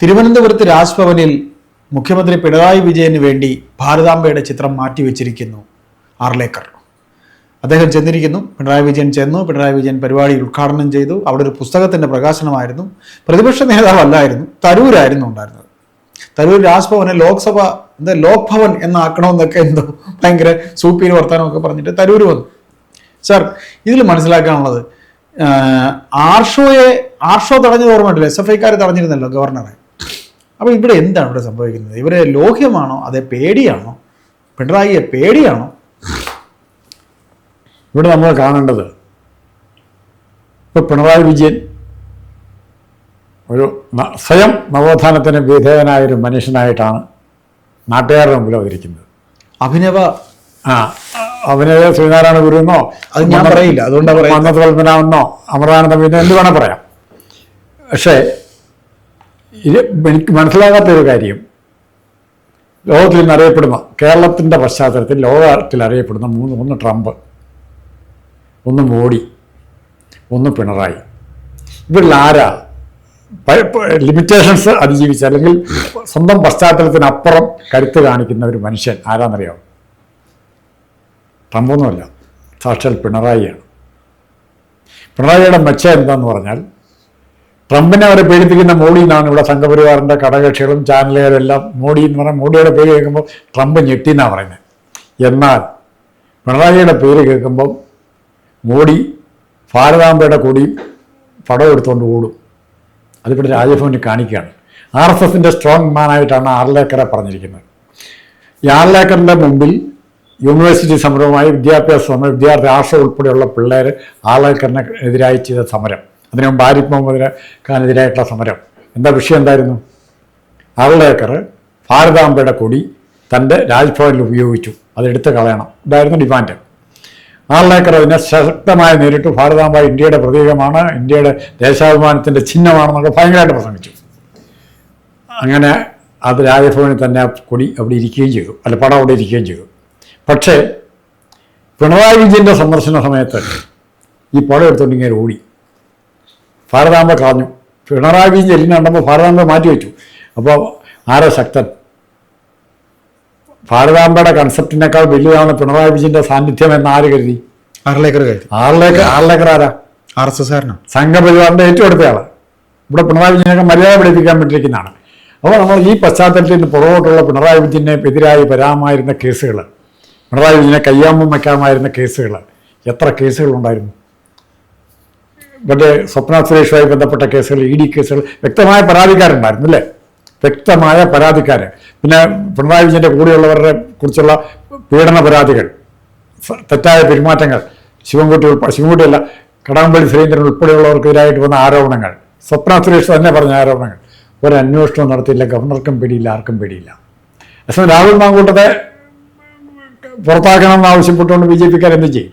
തിരുവനന്തപുരത്ത് രാജ്ഭവനിൽ മുഖ്യമന്ത്രി പിണറായി വിജയന് വേണ്ടി ഭാരതാംബയുടെ ചിത്രം മാറ്റിവെച്ചിരിക്കുന്നു. ആർലേക്കർ. അദ്ദേഹം ചെന്നിരിക്കുന്നു. പിണറായി വിജയൻ ചെന്നു. പിണറായി വിജയൻ പരിപാടി ഉദ്ഘാടനം ചെയ്തു. അവിടെ ഒരു പുസ്തകത്തിന്റെ പ്രകാശനമായിരുന്നു. പ്രതിപക്ഷ നേതാവല്ലായിരുന്നു. തരൂരായിരുന്നു ഉണ്ടായിരുന്നത്. തരൂർ രാജ്ഭവനെ ലോക്സഭ എന്താ ലോക് ഭവൻ എന്നാക്കണമെന്നൊക്കെ എന്തോ ഭയങ്കര സൂപ്പീര് വർത്തമാനമൊക്കെ പറഞ്ഞിട്ട് തരൂർ വന്നു. സാർ ഇതിൽ മനസ്സിലാക്കാനുള്ളത് ആർഷോയെ ആർഷോ തടഞ്ഞത് ഓർമ്മയുണ്ടല്ലോ? എസ് എഫ് ഐക്കാർ തടഞ്ഞിരുന്നല്ലോ ഗവർണറെ. അപ്പോൾ ഇവിടെ എന്താണ് ഇവിടെ സംഭവിക്കുന്നത്? ഇവരെ ലോഹ്യമാണോ? അതേ പേടിയാണോ? പിണറായിയെ പേടിയാണോ? ഇവിടെ നമ്മൾ കാണേണ്ടത് ഇപ്പോൾ പിണറായി വിജയൻ ഒരു സ്വയം നവോത്ഥാനത്തിന് വിധേയനായ ഒരു മനുഷ്യനായിട്ടാണ് നാട്ടുകാരുടെ മുമ്പിൽ അവതരിക്കുന്നത്. അഭിനവ ആ അഭിനവ ശ്രീനാരായണ ഗുരുവെന്നോ അത് ഞാൻ പറയില്ല, അതുകൊണ്ട് പറയുന്നത്. മന്നത്വൽപ്പനാവെന്നോ അമൃതാനന്ദ പിന്നെ എന്ത് വേണം പറയാം. പക്ഷേ എനിക്ക് മനസ്സിലാകാത്തൊരു കാര്യം. ലോകത്തിൽ ഇന്ന് അറിയപ്പെടുന്ന കേരളത്തിന്റെ പശ്ചാത്തലത്തിൽ ലോകത്തിൽ അറിയപ്പെടുന്ന മൂന്ന് ഒന്ന് ട്രംപ് ഒന്ന് മോഡി ഒന്ന് പിണറായി. ഇവരിൽ ആരാ? ലിമിറ്റേഷൻസ് അതിജീവിച്ച അല്ലെങ്കിൽ സ്വന്തം പശ്ചാത്തലത്തിനപ്പുറം കരുത്ത് കാണിക്കുന്ന ഒരു മനുഷ്യൻ ആരാന്നറിയാമോ ട്രംപൊന്നുമല്ല. സാക്ഷാൽ പിണറായിയാണ്. പിണറായിയുടെ മെച്ച എന്താന്ന് പറഞ്ഞാൽ ട്രംപിനെ അവരെ പേടിപ്പിക്കുന്ന മോഡി എന്നാണ് ഇവിടെ സംഘപരിവാറിന്റെ ഘടകകക്ഷികളും ചാനലുകാരും എല്ലാം മോഡി എന്ന് പറഞ്ഞാൽ മോഡിയുടെ പേര് കേൾക്കുമ്പോൾ ട്രംപ് ഞെട്ടി എന്നാണ് പറയുന്നത്. എന്നാൽ പിണറായിയുടെ പേര് കേൾക്കുമ്പം മോഡി ഭാരതാംബയുടെ കൊടിയും പടം എടുത്തുകൊണ്ട് ഓടും. അതിവിടെ രാജഭവനിൽ കാണിക്കുകയാണ്. ആർ എസ് എസിന്റെ സ്ട്രോങ് മാനായിട്ടാണ് ആർലേക്കറെ പറഞ്ഞിരിക്കുന്നത്. ഈ ആർലേക്കറിന്റെ മുമ്പിൽ യൂണിവേഴ്സിറ്റി സമരവുമായി വിദ്യാഭ്യാസ സമരം വിദ്യാർത്ഥി ആർഷ ഉൾപ്പെടെയുള്ള പിള്ളേർ ആർലേക്കറിനെതിരായി ചെയ്ത സമരം. അതിനു ആരിഫ് മുഹമ്മദ് ഖാനെതിരായിട്ടുള്ള സമരം. എന്താ വിഷയം എന്തായിരുന്നു? ആർലേക്കർ ഭാരതാംബയുടെ കൊടി തന്റെ രാജ്ഭവനിൽ ഉപയോഗിച്ചു. അതെടുത്ത് കളയണം. ഇതായിരുന്നു ഡിമാൻഡ്. ആർലേക്കർ അതിനെ ശക്തമായി നേരിട്ടു. ഭാരതാംബ ഇന്ത്യയുടെ പ്രതീകമാണ്. ഇന്ത്യയുടെ ദേശാഭിമാനത്തിന്റെ ചിഹ്നമാണെന്നൊക്കെ ഭയങ്കരമായിട്ട് പ്രസംഗിച്ചു. അങ്ങനെ അത് രാജഭവനിൽ തന്നെ കൊടി അവിടെ ഇരിക്കുകയും ചെയ്തു. അല്ല പടം അവിടെ ഇരിക്കുകയും ചെയ്തു. പക്ഷേ പിണറായി വിജയന്റെ സന്ദർശന സമയത്ത് ഈ പടം എടുത്തുകൊണ്ടിങ്ങനെ ഓടി. ഭാരതാംബ കളഞ്ഞു. പിണറായി വിജയൻ ചെല്ലിന് കണ്ടപ്പോൾ ഭാരതാംബ മാറ്റി വെച്ചു. അപ്പോൾ ആരാ ശക്തൻ. ഭാരതാംബയുടെ കൺസെപ്റ്റിനേക്കാൾ വലിയതാണ് പിണറായി വിജയന്റെ സാന്നിധ്യം എന്ന് ആര് കരുതി? ആറിലേക്കർ കരുതി. ആറിലേക്ക് ആറിലേക്കർ ആരാ? ആർ എസ് എസ് ആരാണ് സംഘപരിവാറിന്റെ ഏറ്റവും അടുത്തയാൾ. ഇവിടെ പിണറായി വിജയനൊക്കെ മര്യാദ പഠിപ്പിക്കാൻ പറ്റിയിരിക്കുന്നതാണ്. അപ്പോൾ നമ്മൾ ഈ പശ്ചാത്തലത്തിൽ നിന്ന് പുറകോട്ടുള്ള പിണറായി വിജയനെ എതിരായി വരാമായിരുന്ന കേസുകൾ പിണറായി വിജയനെ കയ്യാമ്പം വയ്ക്കാമായിരുന്ന കേസുകൾ എത്ര കേസുകളുണ്ടായിരുന്നു? മറ്റേ സ്വപ്ന സുരേഷുമായി ബന്ധപ്പെട്ട കേസുകൾ ഇ ഡി കേസുകൾ വ്യക്തമായ പരാതിക്കാരുണ്ടായിരുന്നു അല്ലേ? വ്യക്തമായ പരാതിക്കാർ പിന്നെ പിണറായി വിജയന്റെ കൂടെയുള്ളവരുടെ കുറിച്ചുള്ള പീഡന പരാതികൾ തെറ്റായ പെരുമാറ്റങ്ങൾ ശിവൻകുട്ടി ഉൾപ്പെടെ ശിവൻകുട്ടിയല്ല കടകംപള്ളി സുരേന്ദ്രൻ ഉൾപ്പെടെയുള്ളവർക്കെതിരായിട്ട് വന്ന ആരോപണങ്ങൾ. സ്വപ്ന സുരേഷ് തന്നെ പറഞ്ഞ ആരോപണങ്ങൾ. ഒരു അന്വേഷണവും നടത്തിയില്ല ഗവർണർക്കും പേടിയില്ല ആർക്കും പേടിയില്ല. അസമയം രാഹുൽ മാങ്കൂട്ടത്തെ പുറത്താക്കണം എന്ന് ആവശ്യപ്പെട്ടുകൊണ്ട് ബി ജെ പിക്കാരെന്ത് ചെയ്യും?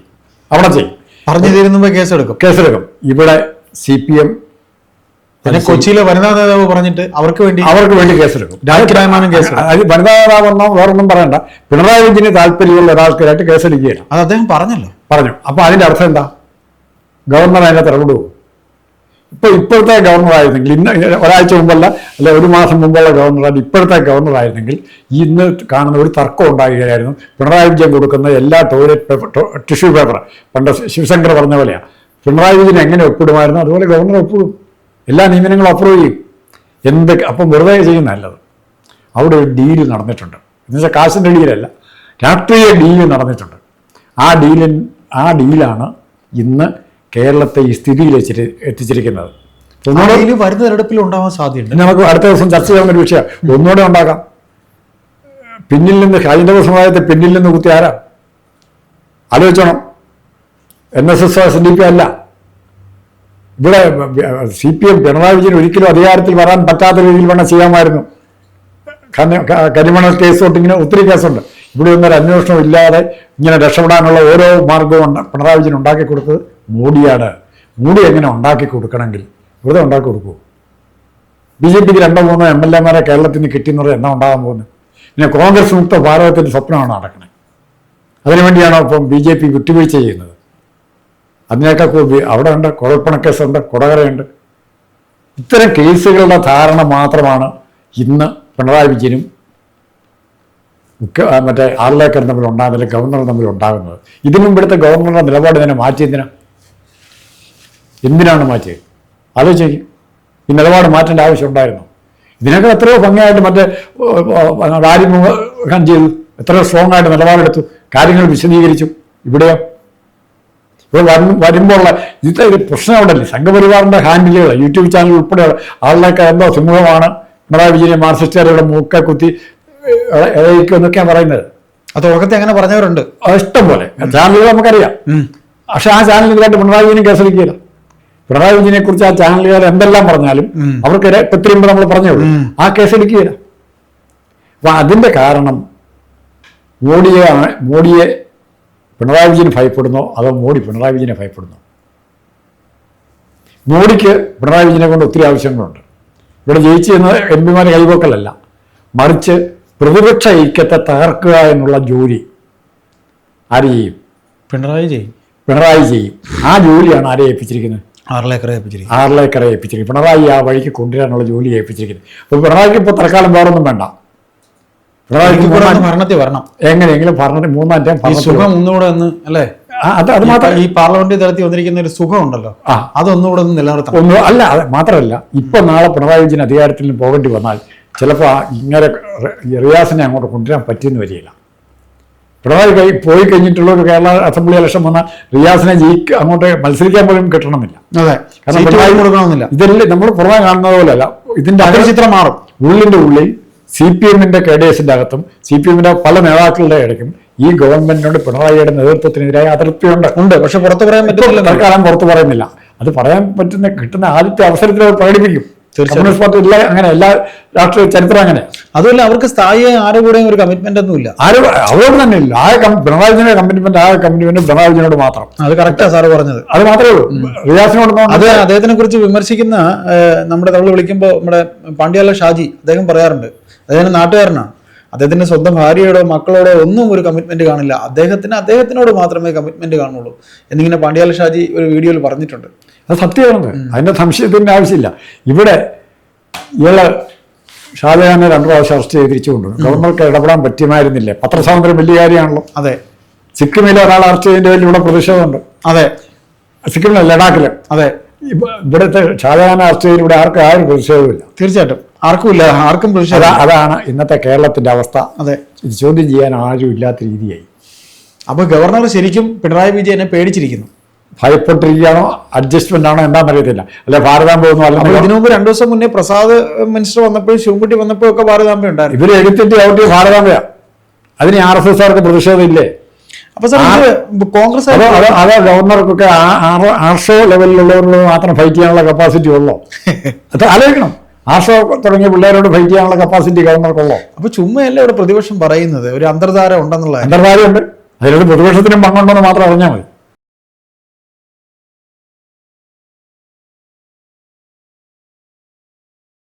അവിടെ ചെയ്യും. പറഞ്ഞു തീരുന്നുമ്പോ കേസെടുക്കും. കേസെടുക്കും. ഇവിടെ സി പി എം പിന്നെ കൊച്ചിയിലെ വനിതാ നേതാവ് പറഞ്ഞിട്ട് അവർക്ക് വേണ്ടി അവർക്ക് വേണ്ടി കേസെടുക്കും. വനിതാ നേതാവ് എന്നോ അത് വനിതാ നേതാവെന്നോ വേറൊന്നും പറയണ്ട. പിണറായി വിജയന് താല്പര്യമുള്ള ഒരാൾക്കാരായിട്ട് കേസെടുക്കുകയാണ്. അത് അദ്ദേഹം പറഞ്ഞല്ലോ. പറഞ്ഞു. അപ്പൊ അതിന്റെ അർത്ഥം എന്താ? ഗവർണർ അതിനകത്ത് തിറവിടുവോ ഇപ്പോൾ ഇപ്പോഴത്തെ ഗവർണർ ആയിരുന്നെങ്കിൽ ഇന്ന് ഒരാഴ്ച മുമ്പല്ല അല്ലെ ഒരു മാസം മുമ്പുള്ള ഗവർണറാണ് ഇപ്പോഴത്തെ ഗവർണർ ആയിരുന്നെങ്കിൽ ഇന്ന് കാണുന്ന ഒരു തർക്കം ഉണ്ടാകുകയായിരുന്നു പിണറായി വിജയൻ കൊടുക്കുന്ന എല്ലാ ടോയ്ലറ്റ് പേപ്പർ ടിഷ്യൂ പേപ്പർ പണ്ട് ശിവശങ്കർ പറഞ്ഞ പോലെയാണ് പിണറായി വിജയൻ എങ്ങനെ ഒപ്പിടുമായിരുന്നു? അതുപോലെ ഗവർണർ ഒപ്പിടും. എല്ലാ നിയമനങ്ങളും അപ്രൂവ് ചെയ്യും. എന്ത് അപ്പം വെറുതെ ചെയ്യുന്ന നല്ലത്. അവിടെ ഒരു ഡീൽ നടന്നിട്ടുണ്ട്. എന്നുവെച്ചാൽ കാശിന്റെ ഡീലല്ല രാഷ്ട്രീയ ഡീൽ നടന്നിട്ടുണ്ട്. ആ ഡീലിൻ ആ ഡീലാണ് ഇന്ന് കേരളത്തെ ഈ സ്ഥിതിയിൽ വെച്ചിട്ട് എത്തിച്ചിരിക്കുന്നത്. ഒന്നുകൂടെ വരുന്ന തെരഞ്ഞെടുപ്പിൽ ഉണ്ടാവാൻ സാധ്യതയുണ്ട്. നമുക്ക് അടുത്ത ദിവസം ചർച്ച ചെയ്യാൻ ഒരു വിഷയം. ഒന്നുകൂടെ ഉണ്ടാക്കാം. പിന്നിൽ നിന്ന് ഹൈന്ദവ സമുദായത്തെ പിന്നിൽ നിന്ന് കുത്തി ആരാ? ആലോചിച്ചോണം. N S S S D P അല്ല. ഇവിടെ C P M Pinarayi Vijayan ഒരിക്കലും അധികാരത്തിൽ വരാൻ പറ്റാത്ത രീതിയിൽ വേണം ചെയ്യാമായിരുന്നു. കരിമണൽ കേസ് തൊട്ട് ഇങ്ങനെ ഒത്തിരി കേസുണ്ട്. ഇവിടെ ഒന്നൊരു അന്വേഷണം ഇല്ലാതെ ഇങ്ങനെ രക്ഷപ്പെടാനുള്ള ഓരോ മാർഗവും പിണറായി വിജയൻ ഉണ്ടാക്കി കൊടുത്തത്. മോഡിയാണ് മോഡി എങ്ങനെ ഉണ്ടാക്കി കൊടുക്കണമെങ്കിൽ വെറുതെ ഉണ്ടാക്കി കൊടുക്കുമോ ബി ജെ പിക്ക് രണ്ടോ മൂന്നോ എം എൽ എമാരെ കേരളത്തിൽ നിന്ന് കിട്ടിയെന്ന് പറഞ്ഞാൽ എന്നാ ഉണ്ടാകാൻ പോകുന്നത് പിന്നെ കോൺഗ്രസ് മുക്ത ഭാരതത്തിന്റെ സ്വപ്നമാണ് നടക്കുന്നത് അതിനുവേണ്ടിയാണോ ഇപ്പം ബി ജെ പി വിട്ടുവീഴ്ച ചെയ്യുന്നത്? അതിനേക്കാൾ അവിടെ ഉണ്ട് കുഴൽപ്പണക്കേസുണ്ട് കൊടകരയുണ്ട്. ഇത്തരം കേസുകളുടെ ധാരണ മാത്രമാണ് ഇന്ന് പിണറായി വിജയനും മുഖ്യ മറ്റേ ആറിലേക്കർ തമ്മിൽ ഉണ്ടാകുന്നത് ഗവർണർ തമ്മിൽ ഉണ്ടാകുന്നത്. ഇതിനു ഗവർണറുടെ നിലപാട് ഇതിനെ മാറ്റിയതിനാ? എന്തിനാണ് മാറ്റിയത് ആലോചിക്കും ഈ നിലപാട് മാറ്റേണ്ട ആവശ്യം ഉണ്ടായിരുന്നു? ഇതിനൊക്കെ എത്രയോ ഭംഗിയായിട്ട് മറ്റേ ആര്യമുഖം ചെയ്തു. എത്രയോ സ്ട്രോങ് ആയിട്ട് നിലപാടെടുത്തു. കാര്യങ്ങൾ വിശദീകരിച്ചു. ഇവിടെയോ? ഇപ്പോൾ വരും വരുമ്പോഴുള്ള ഇത് ഒരു പ്രശ്നം അവിടെ അല്ലേ സംഘപരിവാറിന്റെ ഹാൻഡിലുകൾ യൂട്യൂബ് ചാനൽ ഉൾപ്പെടെ ആളിലൊക്കെ എന്തോ സിംഹമാണ് പിണറായി വിജയനെ മാർസിസ്റ്റുകാരുടെ മൂക്കെ കുത്തി ഇഴയ്ക്കും എന്നൊക്കെയാണ് പറയുന്നത്. അത് ഉറക്കത്തെ അങ്ങനെ പറഞ്ഞവരുണ്ട്. അത് ഇഷ്ടം പോലെ. ചാനലുകൾ നമുക്കറിയാം. പക്ഷെ ആ ചാനലുകളായിട്ട് പിണറായി വിജയനെ കേസെടുക്കില്ല പിണറായി വിജയനെ കുറിച്ച് ആ ചാനലുകാർ എന്തെല്ലാം പറഞ്ഞാലും. അവർക്ക് ഇപ്പത്തിരി നമ്മൾ പറഞ്ഞോളൂ ആ കേസ് എടുക്കുകയില്ല അപ്പൊ അതിന്റെ കാരണം മോഡിയെ മോഡിയെ പിണറായി വിജയൻ ഭയപ്പെടുന്നോ അതോ മോഡി പിണറായി വിജയനെ ഭയപ്പെടുന്നോ? മോഡിക്ക് പിണറായി വിജയനെ കൊണ്ട് ഒത്തിരി ആവശ്യങ്ങളുണ്ട്. ഇവിടെ ജയിച്ചു എന്ന എം പിമാരെ കൈവക്കലല്ല. മറിച്ച് പ്രതിപക്ഷ ഐക്യത്തെ തകർക്കുക എന്നുള്ള ജോലി ആര് ചെയ്യും? പിണറായി ചെയ്യും. പിണറായി ചെയ്യും. ആ ജോലിയാണ് ആരെ ഏൽപ്പിച്ചിരിക്കുന്നത്? ആറിലേക്കറെ ഏൽപ്പിച്ചിരിക്കും ആറിലേക്കറെ ഏൽപ്പിച്ചിരിക്കുന്നത് പിണറായി ആ വഴിക്ക് കൊണ്ടുവരാനുള്ള ജോലി ഏൽപ്പിച്ചിരിക്കുന്നത് അപ്പോൾ പിണറായിക്ക് ഇപ്പോൾ തൽക്കാലം വേറൊന്നും വേണ്ട. പിണറായിക്ക് ഭരണത്തിൽ വരണം. എങ്ങനെയെങ്കിലും പറഞ്ഞിട്ട് മൂന്നാം ടൈം സുഖം ഒന്നുകൂടെ ഒന്ന് അല്ലേ? അത് അത് മാത്രം ഈ പാർലമെന്റ് തലത്തിൽ വന്നിരിക്കുന്ന ഒരു സുഖം ഉണ്ടല്ലോ. ആ. അതൊന്നുകൂടെ ഒന്ന് നിലനിർത്തണം. ഒന്നും അല്ല അത് മാത്രമല്ല ഇപ്പൊ നാളെ പിണറായി വിജയൻ അധികാരത്തിൽ പോകേണ്ടി വന്നാൽ ചിലപ്പോൾ ഇങ്ങനെ റിയാസിനെ അങ്ങോട്ട് കൊണ്ടുവരാൻ പറ്റിയെന്ന് വരികയില്ല. പിണറായി കൈ പോയി കഴിഞ്ഞിട്ടുള്ള ഒരു കേരള അസംബ്ലി ഇലക്ഷൻ വന്ന റിയാസിനെ ജയിക്ക അങ്ങോട്ട് മത്സരിക്കാൻ പോലും കിട്ടണമെന്നില്ല. അതെ. കാരണം കൊടുക്കണമെന്നില്ല. ഇതെല്ലാം നമ്മൾ പുറമെ കാണുന്നത് പോലെയല്ല. ഇതിന്റെ അതൊരു ചിത്രം മാറും. ഉള്ളിന്റെ ഉള്ളിൽ സി പി എമ്മിന്റെ കെ ഡി എസിന്റെ അകത്തും സി പി എമ്മിന്റെ പല നേതാക്കളുടെ ഇടയ്ക്കും ഈ ഗവൺമെന്റിനോട് പിണറായിയുടെ നേതൃത്വത്തിനെതിരായ അതൃപ്തിയുണ്ട് ഉണ്ട്. പക്ഷെ പുറത്തു പറയാൻ പറ്റില്ല തൽക്കാലം പുറത്ത് പറയുന്നില്ല. അത് പറയാൻ പറ്റുന്ന കിട്ടുന്ന ആദ്യത്തെ അവസരത്തിൽ അവർ പ്രകടിപ്പിക്കും. കമ്മ്യൂണിസ്റ്റ് പാർട്ടി അങ്ങനെ എല്ലാ രാഷ്ട്രീയ ചരിത്രം അങ്ങനെ. അതുമല്ല അവർക്ക് സ്ഥായി ആരുടെ കൂടെയും ഒരു കമ്മിറ്റ്മെന്റ് ഒന്നും ഇല്ല. ആരും അവരോട് തന്നെ ഇല്ല. ആ പിണറായി വിജയന്റെ കമ്മിറ്റ്മെന്റ് ആ കമ്മിറ്റ്മെന്റ് പിണറായി വിജയനോട് മാത്രം. അത് കറക്റ്റാ സാറ് പറഞ്ഞത്. അത് മാത്രമേ ഉള്ളൂ. റിയാസിനോട് അത് അദ്ദേഹത്തിനെ കുറിച്ച് വിമർശിക്കുന്ന നമ്മുടെ നമ്മൾ വിളിക്കുമ്പോൾ നമ്മുടെ പാണ്ഡ്യാല ഷാജി അദ്ദേഹം പറയാറുണ്ട്. അദ്ദേഹം നാട്ടുകാരനാണ്. അദ്ദേഹത്തിന്റെ സ്വന്തം ഭാര്യയോടോ മക്കളോടോ ഒന്നും ഒരു കമ്മിറ്റ്മെന്റ് കാണില്ല. അദ്ദേഹത്തിന് അദ്ദേഹത്തിനോട് മാത്രമേ കമ്മിറ്റ്മെന്റ് കാണുള്ളൂ എന്നിങ്ങനെ പാണ്ഡ്യാല ഷാജി ഒരു വീഡിയോയിൽ പറഞ്ഞിട്ടുണ്ട്. അത് സത്യമാണ് അതിന്റെ സംശയത്തിന്റെ ആവശ്യമില്ല. ഇവിടെ ഇയാൾ ഷാജഹാനെ രണ്ടു പ്രാവശ്യം അറസ്റ്റ് ചെയ്ത് തിരിച്ചു കൊണ്ടുവന്നു ഗവർണർക്ക് ഇടപെടാൻ പറ്റുമായിരുന്നില്ലേ പത്രസ്വാതന്ത്ര്യം വലിയ കാര്യമാണല്ലോ. അതെ. സിക്കിമിലെ ഒരാൾ അറസ്റ്റ് ചെയ്തതിന്റെ പേരിൽ ഇവിടെ പ്രതിഷേധമുണ്ട്. അതെ. സിക്കിമിലെ ലഡാക്കിലെ. അതെ. ഇപ്പൊ ഇവിടുത്തെ ഷാജഹാനെ അറസ്റ്റ് ചെയ്തിട്ട് ഇവിടെ ആർക്കും ആരും പ്രതിഷേധമില്ല തീർച്ചയായിട്ടും. ആർക്കും ഇല്ല ആർക്കും അതാ അതാണ് ഇന്നത്തെ കേരളത്തിന്റെ അവസ്ഥ അതെ ഇത് ചോദ്യം ചെയ്യാൻ ആരും ഇല്ലാത്ത രീതിയായി അപ്പോൾ ഗവർണർ ശരിക്കും പിണറായി വിജയനെ പേടിച്ചിരിക്കുന്നു ഭയപ്പെട്ടിരിക്കുകയാണോ അഡ്ജസ്റ്റ്മെന്റ് ആണോ എന്താണെന്നറിയത്തില്ല അല്ലെ ഭാരതാമ്പ ഒന്നും അല്ല ഇതിനു മുമ്പ് രണ്ടു ദിവസം മുന്നേ പ്രസാദ് മിനിസ്റ്റർ വന്നപ്പോഴും ശിവൻകുട്ടി വന്നപ്പോഴും ഒക്കെ ഭാരതാമ്പ ഉണ്ടായിരുന്നു ഇവർ എടുത്തിട്ട് ഔട്ട് ഭാരതാമ്പയാ അതിന് ആർ എസ് എസ് ആർക്ക് പ്രതിഷേധമില്ലേ അപ്പൊ സാർ കോൺഗ്രസ് അതെ ഗവർണർക്കൊക്കെ ആർഷോ ലെവലിലുള്ളവരോട് മാത്രം ഫൈറ്റ് ചെയ്യാനുള്ള കപ്പാസിറ്റി ഉള്ളോ അത് ആലോചിക്കണം ആർഷോ തുടങ്ങിയ പിള്ളേരോട് ഫൈറ്റ് ചെയ്യാനുള്ള കപ്പാസിറ്റി ഗവർണർക്കുള്ളോ അപ്പൊ ചുമ്മയല്ല ഇവിടെ പ്രതിപക്ഷം പറയുന്നത്? ഒരു അന്തർധാര ഉണ്ടെന്നുള്ള അന്തർധാരയുണ്ട്. അതിലൊരു പ്രതിപക്ഷത്തിനും പങ്കുണ്ടെന്ന് മാത്രം അറിഞ്ഞാൽ മതി.